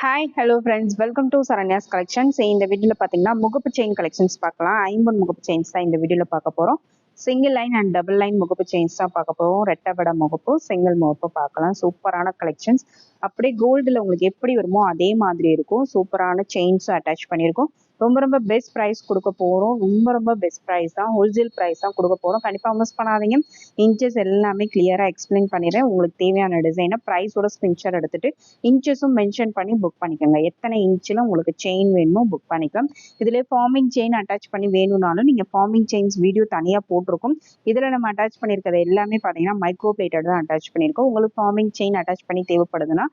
Hi hello friends welcome to Saranya's collections இந்த வீடியோவில் பார்த்தீங்கன்னா முகப்பு செயின் கலெக்ஷன்ஸ் பார்க்கலாம். ஐம்பது முகப்பு செயின்ஸ் தான் இந்த வீடியோவில் பார்க்க போகிறோம் single line and double line முகப்பு செயின்ஸ் தான் பார்க்க போகிறோம் ரெட்டவட முகப்பு சிங்கிள் முகப்பு பார்க்கலாம். சூப்பரான கலெக்ஷன்ஸ் அப்படியே கோல்டில் உங்களுக்கு எப்படி வருமோ அதே மாதிரி இருக்கும். சூப்பரான செயின்ஸும் அட்டாச் பண்ணியிருக்கோம். ரொம்ப ரொம்ப பெஸ்ட் ப்ரைஸ் கொடுக்க போகிறோம் ரொம்ப ரொம்ப பெஸ்ட் ப்ரைஸ் தான். ஹோல்சேல் ப்ரைஸ் தான் கொடுக்க போகிறோம் கண்டிப்பாக மிஸ் பண்ணாதீங்க. இன்ச்சஸ் எல்லாமே கிளியராக எக்ஸ்பிளைன் பண்ணிடுறேன். உங்களுக்கு தேவையான டிசைனை ப்ரைஸோட ஸ்க்ரீன்ஷாட் எடுத்துட்டு இன்ச்சஸும் மென்ஷன் பண்ணி புக் பண்ணிக்கோங்க. எத்தனை இன்ச்சில் உங்களுக்கு செயின் வேணுமோ புக் பண்ணிக்கலாம். இதில் ஃபார்மிங் செயின் அட்டாச் பண்ணி வேணும்னாலும் நீங்கள் ஃபார்மிங் செயின்ஸ் வீடியோ தனியாக போட்டிருக்கோம். இதில் நம்ம அட்டாச் பண்ணியிருக்கிறது எல்லாமே பார்த்தீங்கன்னா மைக்ரோ பிளேட்டட் தான் அட்டாச் பண்ணியிருக்கோம். உங்களுக்கு ஃபார்மிங் செயின் அட்டாச் பண்ணி தேவைப்படுதுன்னா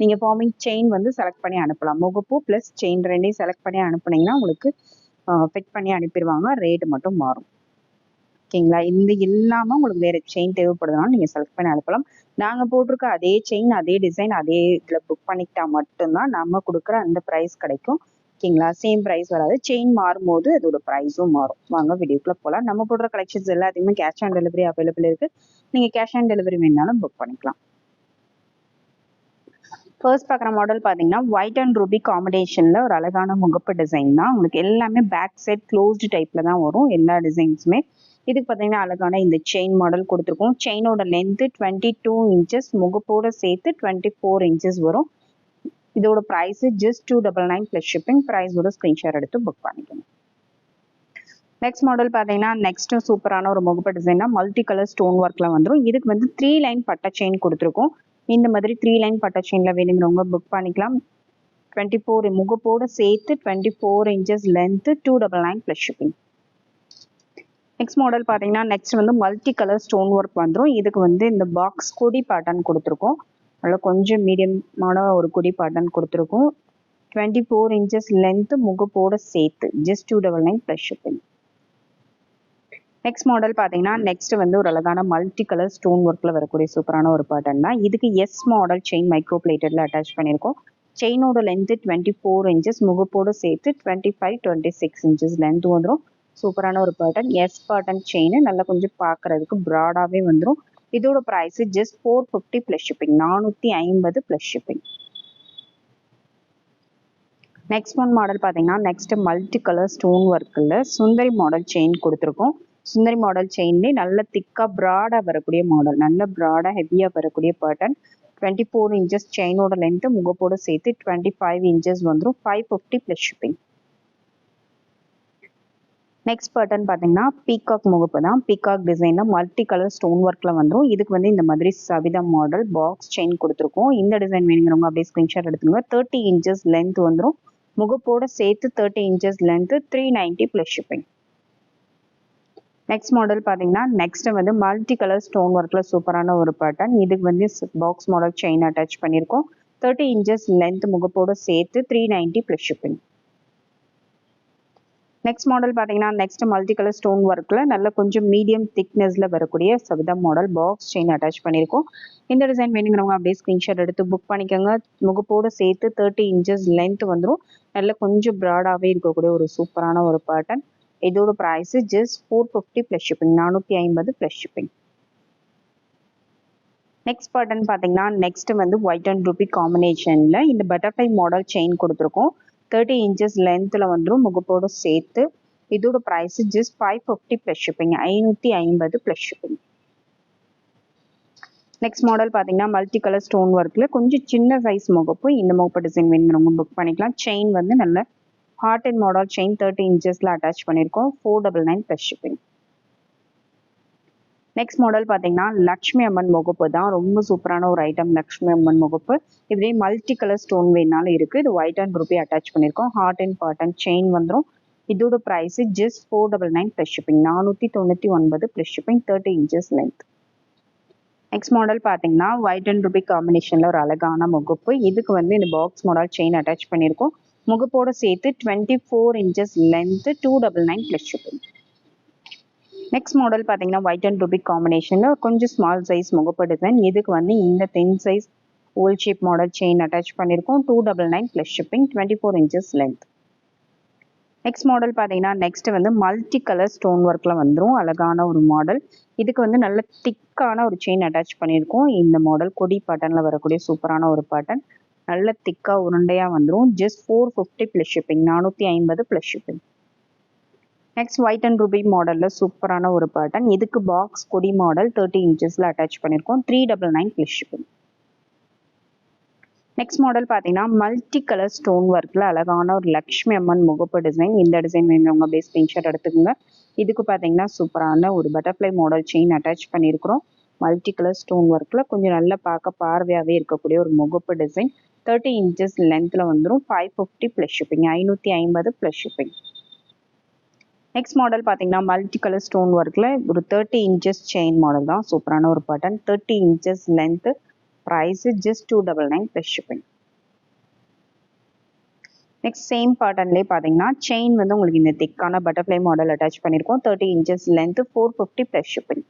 நீங்கள் ஃபார்மிங் செயின் வந்து செலக்ட் பண்ணி அனுப்பலாம். முகப்பு ப்ளஸ் செயின் ரெண்டையும் செலக்ட் பண்ணி அனுப்புனீங்கன்னா உங்களுக்கு ஃபிட் பண்ணி அனுப்பிடுவாங்க. ரேட்டு மட்டும் மாறும். ஓகேங்களா? இந்த இல்லாமல் உங்களுக்கு வேறு செயின் தேவைப்படுதுனாலும் நீங்கள் செலக்ட் பண்ணி அனுப்பலாம். நாங்கள் போட்டிருக்க அதே செயின் அதே டிசைன் அதே இதில் புக் பண்ணிக்கிட்டா மட்டும்தான் நம்ம கொடுக்குற அந்த ப்ரைஸ் கிடைக்கும். ஓகேங்களா? சேம் ப்ரைஸ் வராது. செயின் மாறும்போது அதோட ப்ரைஸும் மாறும். வாங்க வீடியோக்குள்ளே போகலாம் நம்ம போடுற கலெக்ஷன்ஸ் எல்லாத்தையுமே கேஷ் ஆன் டெலிவரி அவைலபிள் இருக்குது நீங்கள் கேஷ் ஆன் டெலிவரி வேணாலும் புக் பண்ணிக்கலாம். ஃபர்ஸ்ட் பார்க்குற மாடல் பார்த்தீங்கன்னா ஒயிட் அண்ட் ரூபி காம்பினேஷனில் ஒரு அழகான முகப்பு டிசைன் தான். உங்களுக்கு எல்லாமே பேக் சைட் க்ளோஸ்டு டைப்பில் தான் வரும். எல்லா டிசைன்ஸுமே இதுக்கு பார்த்தீங்கன்னா அழகான இந்த செயின் மாடல் கொடுத்துருக்கோம். செயினோட லென்த்து டுவெண்ட்டி டூ இன்ச்சஸ் முகப்போட சேர்த்து டுவெண்ட்டி ஃபோர் இன்ச்சஸ் வரும். இதோட price just two double nine plus shipping ப்ரைஸோட screenshot எடுத்து புக் பண்ணிக்கணும் நெக்ஸ்ட் மாடல் பார்த்தீங்கன்னா நெக்ஸ்ட் சூப்பரான ஒரு முகப்பு டிசைனா மல்டி கலர் ஸ்டோன் ஒர்க்கில் வந்துடும் இதுக்கு வந்து த்ரீ லைன் பட்டை செயின் கொடுத்துருக்கோம். இந்த மாதிரி த்ரீ லைன் பட்டை செயினில் வேணுங்கிறவங்க புக் பண்ணிக்கலாம். டுவெண்ட்டி ஃபோர் முகப்போட சேர்த்து twenty four inches length two double nine plus shipping next model பார்த்தீங்கன்னா நெக்ஸ்ட் வந்து மல்டி கலர் ஸ்டோன் ஒர்க் வந்துடும் இதுக்கு வந்து இந்த பாக்ஸ் கொடி பேட்டர்ன் கொடுத்துருக்கோம். அதில் கொஞ்சம் மீடியமான ஒரு கொடி பேட்டர்ன் கொடுத்துருக்கோம். டுவெண்ட்டி ஃபோர் இன்ச்சஸ் லென்த்து முகப்போட சேர்த்து just two double nine plus shipping next model பார்த்தீங்கன்னா நெக்ஸ்ட் வந்து ஒரு அழகான மல்டி கலர் ஸ்டோன் ஒர்க்கில் வரக்கூடிய சூப்பரான ஒரு பேட்டர்ன் தான். இதுக்கு எஸ் மாடல் செயின் மைக்ரோ பிளேட்டடில் அட்டாச் பண்ணியிருக்கோம். செயினோட லென்த்து டுவெண்ட்டி ஃபோர் இன்ச்சஸ் முகப்போடு சேர்த்து twenty five twenty six inches length வந்துடும் சூப்பரான ஒரு பேட்டர்ன் எஸ் பேட்டர்ன் செயின் நல்லா கொஞ்சம் பார்க்குறதுக்கு ப்ராடாகவே வந்துடும் இதோட price just four fifty plus shipping நானூற்றி ஐம்பது plus shipping next one model பார்த்தீங்கன்னா நெக்ஸ்ட் மல்டி கலர் ஸ்டோன் ஒர்க்கில் சுந்தரி மாடல் செயின் கொடுத்துருக்கோம். சுந்தரி மாடல் செயின்லேயே நல்ல திக்காக ப்ராடாக வரக்கூடிய மாடல் நல்ல ப்ராடாக ஹெவியாக வரக்கூடிய பேட்டர்ன் டுவெண்ட்டி ஃபோர் இன்ச்சஸ் செயினோட லென்த்து முகப்போடு சேர்த்து டுவெண்ட்டி ஃபைவ் இன்ச்சஸ் வந்துடும் five fifty plus shipping next pattern பார்த்தீங்கன்னா பீகாக் முகப்பு தான். பீகாக் டிசைனில் மல்டி கலர் ஸ்டோன் ஒர்க்கில் வந்துடும் இதுக்கு வந்து இந்த மாதிரி சவிதா மாடல் பாக்ஸ் செயின் கொடுத்துருக்கோம். இந்த டிசைன் வேணுங்கிறவங்க அப்படியே ஸ்க்ரீன்ஷாட் எடுத்துக்கோங்க. தேர்ட்டி இன்ச்சஸ் லென்த் வந்துடும் முகப்போட சேர்த்து thirty inches length three ninety plus shipping next model பார்த்தீங்கன்னா நெக்ஸ்ட் வந்து மல்டி கலர் ஸ்டோன் ஒர்க்கில் சூப்பரான ஒரு பேட்டர்ன் இதுக்கு வந்து பாக்ஸ் மாடல் செயின் அட்டாச் பண்ணியிருக்கோம் தேர்ட்டி இன்ச்சஸ் லென்த் முகப்போடு சேர்த்து three ninety plus shipping next model பார்த்தீங்கன்னா நெக்ஸ்ட் மல்டி கலர் ஸ்டோன் ஒர்க்கில் நல்ல கொஞ்சம் மீடியம் திக்னஸில் வரக்கூடிய Savitha model box chain attach பண்ணியிருக்கோம் இந்த டிசைன் வேணுங்கிறவங்க அப்படியே ஸ்க்ரீன்ஷாட் எடுத்து புக் பண்ணிக்கோங்க. முகப்போடு சேர்த்து தேர்ட்டி இன்ச்சஸ் லென்த் வந்துடும் நல்ல கொஞ்சம் ப்ராடாகவே இருக்கக்கூடிய ஒரு சூப்பரான ஒரு பேட்டர்ன் இதோட price just four fifty plus shipping நானூற்றி ஐம்பது ப்ளஸ் ஷிப்பிங் நெக்ஸ்ட் பட்டன் பார்த்தீங்கன்னா நெக்ஸ்ட் வந்து ஒயிட் அண்ட் ரூபி காம்பினேஷனில் இந்த பட்டர்ஃப்ளை மாடல் செயின் கொடுத்துருக்கோம். தேர்ட்டி இன்ச்சஸ் லென்த்தில் வந்துடும் முகப்போடு சேர்த்து. இதோட price just five fifty plus shipping ஐநூற்றி ஐம்பது ப்ளஸ் ஷிப்பிங் நெக்ஸ்ட் மாடல் பார்த்தீங்கன்னா மல்டி கலர் ஸ்டோன் ஒர்க்கில் கொஞ்சம் சின்ன சைஸ் முகப்பு இந்த முகப்பு டிசைன் வேணுங்கிறவங்க புக் பண்ணிக்கலாம். செயின் வந்து நல்ல heart and model chain thirty இன்ச்சஸில் attach பண்ணியிருக்கோம் four double nine plus shipping next model பார்த்தீங்கன்னா லக்ஷ்மி அம்மன் முகப்பு தான். ரொம்ப சூப்பரான ஒரு ஐட்டம் லக்ஷ்மி அம்மன் முகப்பு. இதுலேயே மல்டி கலர் ஸ்டோன் வேணாலும் இருக்குது இது ஒயிட் அண்ட் ருபி அட்டாச் பண்ணியிருக்கோம் ஹார்ட் அண்ட் பாட்டன் செயின் வந்துடும் இதோட price just four double nine plus shipping நானூற்றி தொண்ணூற்றி ஒன்பது plus shipping thirty inches length next model பார்த்தீங்கன்னா ஒயிட் அண்ட் ருபி காம்பினேஷனில் ஒரு அழகான முகப்பு. இதுக்கு வந்து இந்த பாக்ஸ் மாடல் செயின் அட்டாச் பண்ணியிருக்கோம் முகப்போட சேர்த்து twenty four inches length two double nine plus shipping next model பார்த்தீங்கன்னா ஒயிட் அண்ட் ரூபிக் காம்பினேஷனில் கொஞ்சம் ஸ்மால் சைஸ் முகப்பு டிசைன் இதுக்கு வந்து இந்த தென் சைஸ் ஓல் ஷேப் மாடல் செயின் அட்டாச் பண்ணியிருக்கோம் two double nine plus shipping twenty four inches length next model பார்த்தீங்கன்னா நெக்ஸ்ட் வந்து மல்டி கலர் ஸ்டோன் ஒர்க்கில் வந்துடும் அழகான ஒரு மாடல் இதுக்கு வந்து நல்ல திக்கான ஒரு செயின் அட்டாச் பண்ணியிருக்கோம் இந்த மாடல் கொடி பட்டனில் வரக்கூடிய சூப்பரான ஒரு பட்டன் நல்ல திக்காக உருண்டையாக வந்துடும் just four fifty plus shipping நானூற்றி ஐம்பது plus shipping next white and ruby மாடலில் சூப்பரான ஒரு பேட்டர்ன் இதுக்கு பாக்ஸ் கொடி மாடல் தேர்ட்டி இன்ச்சஸில் அட்டாச் பண்ணியிருக்கோம் three double nine plus shipping next model பார்த்தீங்கன்னா மல்டி கலர் ஸ்டோன் ஒர்க்கில் அழகான ஒரு லக்ஷ்மி அம்மன் முகப்பு டிசைன் இந்த டிசைன் வேணுங்க அப்படியே ஸ்க்ரீன்ஷாட் எடுத்துக்கோங்க. இதுக்கு பார்த்தீங்கன்னா சூப்பரான ஒரு பட்டர்ஃப்ளை மாடல் செயின் அட்டாச் பண்ணியிருக்கிறோம் மல்டி கலர் ஸ்டோன் ஒர்க்கில் கொஞ்சம் நல்லா பார்க்க பார்வையாகவே இருக்கக்கூடிய ஒரு முகப்பு டிசைன் தேர்ட்டி இன்ச்சஸ் லென்த்தில் வந்துடும் ஃபைவ் ஃபிஃப்டி ப்ளஸ் ஷிப்பிங் ஐநூற்றி ஐம்பது ப்ளஸ் ஷிப்பிங் நெக்ஸ்ட் மாடல் பார்த்தீங்கன்னா மல்டி கலர் ஸ்டோன் ஒர்க்கில் ஒரு தேர்ட்டி இன்ச்சஸ் செயின் மாடல் தான். சூப்பரான ஒரு button thirty inches length price just two double nine plus shipping next same பேட்டர்ன்லேயே பார்த்தீங்கன்னா செயின் வந்து உங்களுக்கு இந்த திக்கான பட்டர்ஃப்ளை மாடல் அட்டாச் பண்ணியிருக்கோம் thirty inches length four fifty plus shipping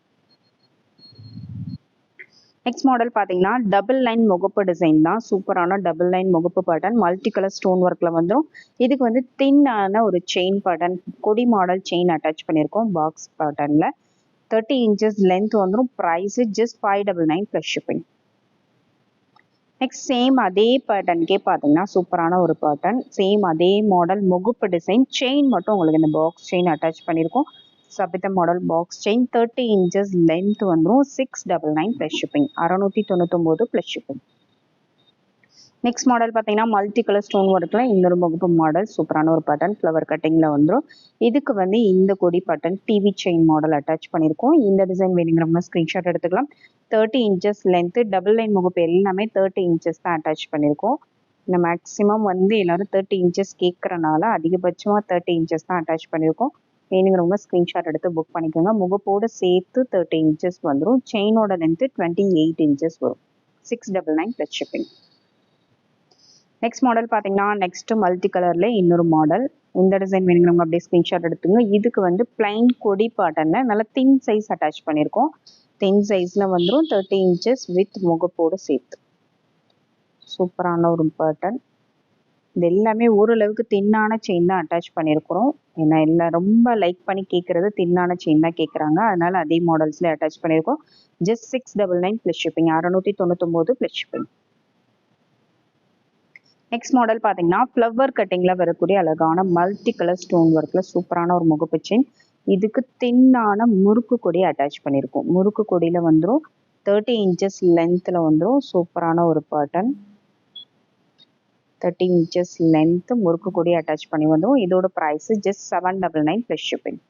next model பார்த்தீங்கன்னா டபுள் லைன் முகப்பு டிசைன் தான். சூப்பரான டபுள் லைன் முகப்பு பட்டன் மல்டி கலர் ஸ்டோன் ஒர்க்கில் வந்துடும் இதுக்கு வந்து தின்னான ஒரு செயின் பட்டன் கொடி மாடல் செயின் அட்டாச் பண்ணியிருக்கோம் பாக்ஸ் பட்டனில் தேர்ட்டி இன்ச்சஸ் லென்த் வந்துடும் price just five double nine plus shipping next same அதே பேட்டர்னுக்கே பார்த்தீங்கன்னா சூப்பரான ஒரு பேட்டர்ன் சேம் அதே மாடல் முகுப்பு டிசைன் செயின் மட்டும் உங்களுக்கு இந்த பாக்ஸ் செயின் அட்டாச் பண்ணியிருக்கோம் Savitha model box chain thirty inches length வந்துடும் six double nine plus shipping அறநூற்றி தொண்ணூத்தொம்போது ப்ளஸ் ஷிப்பிங் நெக்ஸ்ட் மாடல் பார்த்தீங்கன்னா மல்டி கலர் ஸ்டோன் ஒர்க்கில் இன்னொரு முகப்பு மாடல் சூப்பரான ஒரு பட்டன் ஃப்ளவர் கட்டிங்கில் வந்துடும் இதுக்கு வந்து இந்த கொடி button TV chain model attach பண்ணியிருக்கோம் இந்த டிசைன் வேணுங்கிறவங்க ஸ்க்ரீன்ஷாட் எடுத்துக்கலாம். Thirty inches length double line முகப்பு எல்லாமே தேர்ட்டி இன்ச்சஸ் தான் அட்டாச் பண்ணியிருக்கோம் இந்த மேக்ஸிமம் வந்து எல்லாரும் தேர்ட்டி இன்ச்சஸ் கேட்குறனால அதிகபட்சமாக தேர்ட்டி இன்ச்சஸ் தான் அட்டாச் பண்ணியிருக்கோம் வேணுங்கிறவங்க ஸ்க்ரீன்ஷாட் எடுத்து புக் பண்ணிக்கோங்க. முகப்போடு சேர்த்து தேர்ட்டி இன்ச்சஸ் வந்துடும் செயினோட லென்த்து டுவெண்ட்டி எயிட் இன்ச்சஸ் வரும். Six double nine plus shipping next model பார்த்தீங்கன்னா நெக்ஸ்ட் மல்டி கலரில் இன்னொரு மாடல் இந்த டிசைன் வேணுங்கிறவங்க அப்படியே ஸ்கிரீன்ஷாட் எடுத்துங்க. இதுக்கு வந்து பிளைன் கொடி பாட்டன்ல நல்லா தின் சைஸ் அட்டாச் பண்ணியிருக்கோம் தின் சைஸில் வந்துடும் தேர்ட்டி இன்ச்சஸ் வித் முகப்போடு சேர்த்து. சூப்பரான ஒரு பேட்டர்ன் இது எல்லாமே ஓரளவுக்கு தின்னான செயின் தான் அட்டாச் பண்ணியிருக்கிறோம் ஏன்னா எல்லாம் ரொம்ப லைக் பண்ணி கேட்குறது தின்னான செயின் தான் கேட்குறாங்க அதனால அதே மாடல்ஸ்லேயே அட்டாச் பண்ணியிருக்கோம் just six double nine plus shipping அறநூற்றி தொண்ணூத்தொம்போது ப்ளஸ் ஷிப்பிங் நெக்ஸ்ட் மாடல் பார்த்தீங்கன்னா ஃப்ளவர் கட்டிங்கில் வரக்கூடிய அழகான மல்டி கலர் ஸ்டோன் ஒர்க்கில் சூப்பரான ஒரு முகப்பு செயின் இதுக்கு தின்னான முறுக்கு கொடி அட்டாச் பண்ணியிருக்கோம் முறுக்கு கொடியில் வந்துடும் தேர்ட்டி இன்ச்சஸ் லென்த்தில் வந்துடும் சூப்பரான ஒரு பேட்டர்ன் தேர்ட்டி இன்ச்சஸ் லென்த் முறுக்கு கொடி அட்டாச் பண்ணி வந்தோம். இதோட price just seven double nine plus shipping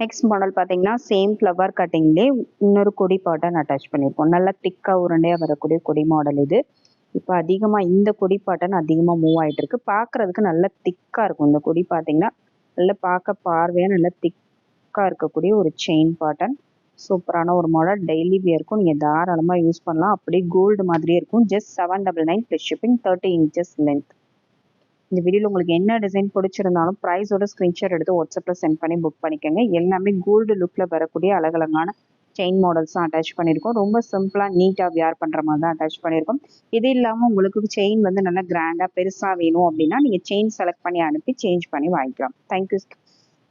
next model பார்த்தீங்கன்னா சேம் ஃப்ளவர் கட்டிங்லேயே இன்னொரு கொடி பாட்டன் அட்டாச் பண்ணியிருக்கோம் நல்லா திக்காக உருண்டையாக வரக்கூடிய கொடி மாடல் இது. இப்போ அதிகமாக இந்த கொடி பாட்டன் அதிகமாக மூவ் ஆகிட்டு இருக்கு. பார்க்குறதுக்கு நல்ல திக்காக இருக்கும். இந்த கொடி பார்த்தீங்கன்னா நல்லா பார்க்க பார்வையாக நல்லா திக்காக இருக்கக்கூடிய ஒரு செயின் பாட்டன் சூப்பரான ஒரு மாடல் டெய்லி வியர்க்கும் நீங்கள் தாராளமாக யூஸ் பண்ணலாம். அப்படியே கோல்டு மாதிரியே இருக்கும். Just seven double nine plus shipping thirty inches length இந்த வீடியோவில் உங்களுக்கு என்ன டிசைன் பிடிச்சிருந்தாலும் ப்ரைஸோட ஸ்க்ரீன்ஷாட் எடுத்து வாட்ஸ்அப்பில் சென்ட் பண்ணி புக் பண்ணிக்கோங்க. எல்லாமே கோல்டு லுக்கில் வரக்கூடிய அழகழகான செயின் மாடல்ஸும் அட்டாச் பண்ணியிருக்கோம். ரொம்ப சிம்பிளாக நீட்டாக வியார் பண்ணுற மாதிரி தான் அட்டாச் பண்ணியிருக்கோம். இது இல்லாமல் உங்களுக்கு செயின் வந்து நல்லா கிராண்டாக பெருசாக வேணும் அப்படின்னா நீங்கள் செயின் செலக்ட் பண்ணி அனுப்பி சேஞ்ச் பண்ணி வாங்கிக்கலாம். Thank you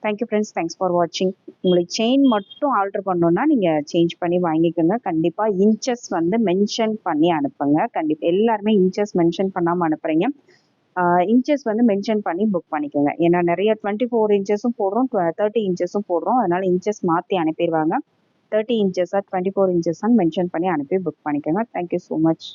thank you friends thanks for வாட்சிங் உங்களுக்கு செயின் மட்டும் ஆல்ட்ரு பண்ணணுன்னா நீங்கள் சேஞ்ச் பண்ணி வாங்கிக்கோங்க. கண்டிப்பாக இன்ச்சஸ் வந்து மென்ஷன் பண்ணி அனுப்புங்க. கண்டிப்பாக எல்லாருமே இன்ச்சஸ் மென்ஷன் பண்ணாமல் அனுப்புகிறீங்க இன்ச்சஸ் வந்து மென்ஷன் பண்ணி புக் பண்ணிக்கோங்க. ஏன்னா நிறைய டுவெண்ட்டி ஃபோர் இன்ச்சஸும் போடுறோம். தேர்ட்டி இன்ச்சஸும் போடுறோம். அதனால் இன்ச்சஸ் மாற்றி அனுப்பிடுவாங்க. தேர்ட்டி இன்ச்சஸாக டுவெண்ட்டி ஃபோர் இன்ச்சஸான்னு மென்ஷன் பண்ணி அனுப்பி புக் பண்ணிக்கோங்க. Thank you so much